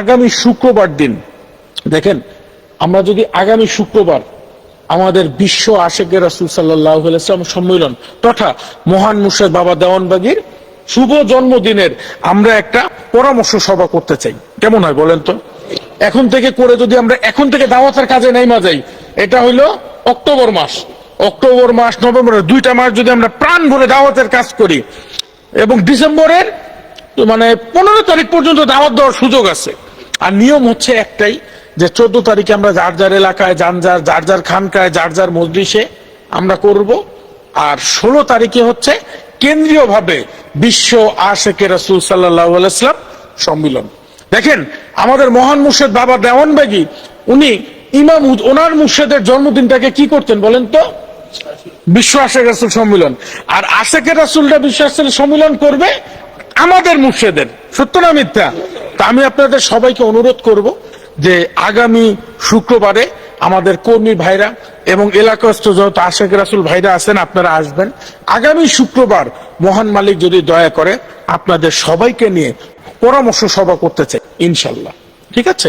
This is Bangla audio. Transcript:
আগামী শুক্রবার দিন, দেখেন, আমরা যদি আগামী শুক্রবার আমাদের বিশ্ব আশেকের রাসুল আলাইসলাম সম্মেলন তথা মহান মুর্শেদ বাবা দেওয়ানবাগির শুভ জন্মদিনের আমরা একটা পরামর্শ সভা করতে চাই। কেমন হয় বলেন তো? এখন থেকে করে যদি আমরা এখন থেকে দাওয়াতের কাজে নেইমা যাই, এটা হইল অক্টোবর মাস। অক্টোবর মাস, নভেম্বরের দুইটা মাস যদি আমরা প্রাণ ভরে দাওয়াতের কাজ করি, এবং ডিসেম্বরের মানে পনেরো তারিখ পর্যন্ত দাওয়াত দেওয়ার সুযোগ আছে। আর নিয়ম হচ্ছে একটাই যে চোদ্দ তারিখে আমরা যার যার এলাকায়, যার যার যার যার খানকায়, যার যার মজলিসে আমরা করব। আর ষোলো তারিখে হচ্ছে কেন্দ্রীয়ভাবে বিশ্ব আশেকে রাসুল সাল্লাহ সম্মিলন। দেখেন, আমাদের মহান মুর্শেদ বাবা দেওয়ানবাগি উনি ইমাম ওনার মুর্শেদের জন্মদিনটাকে কি করতেন বলেন তো? বিশ্ব আশেক রাসুল সম্মিলন। আর আশেকের রাসুলটা বিশ্ব আশেকের সম্মিলন করবে আমাদের মুর্শেদের। সত্য না মিথ্যা? তা আমি আপনাদের সবাইকে অনুরোধ করব যে আগামী শুক্রবারে আমাদের কর্মী ভাইরা এবং এলাকাস্থ যত আশেখ রাসুল ভাইরা আছেন, আপনারা আসবেন। আগামী শুক্রবার মহান মালিক যদি দয়া করে আপনাদের সবাইকে নিয়ে পরামর্শ সভা করতে চাই, ইনশাল্লাহ। ঠিক আছে?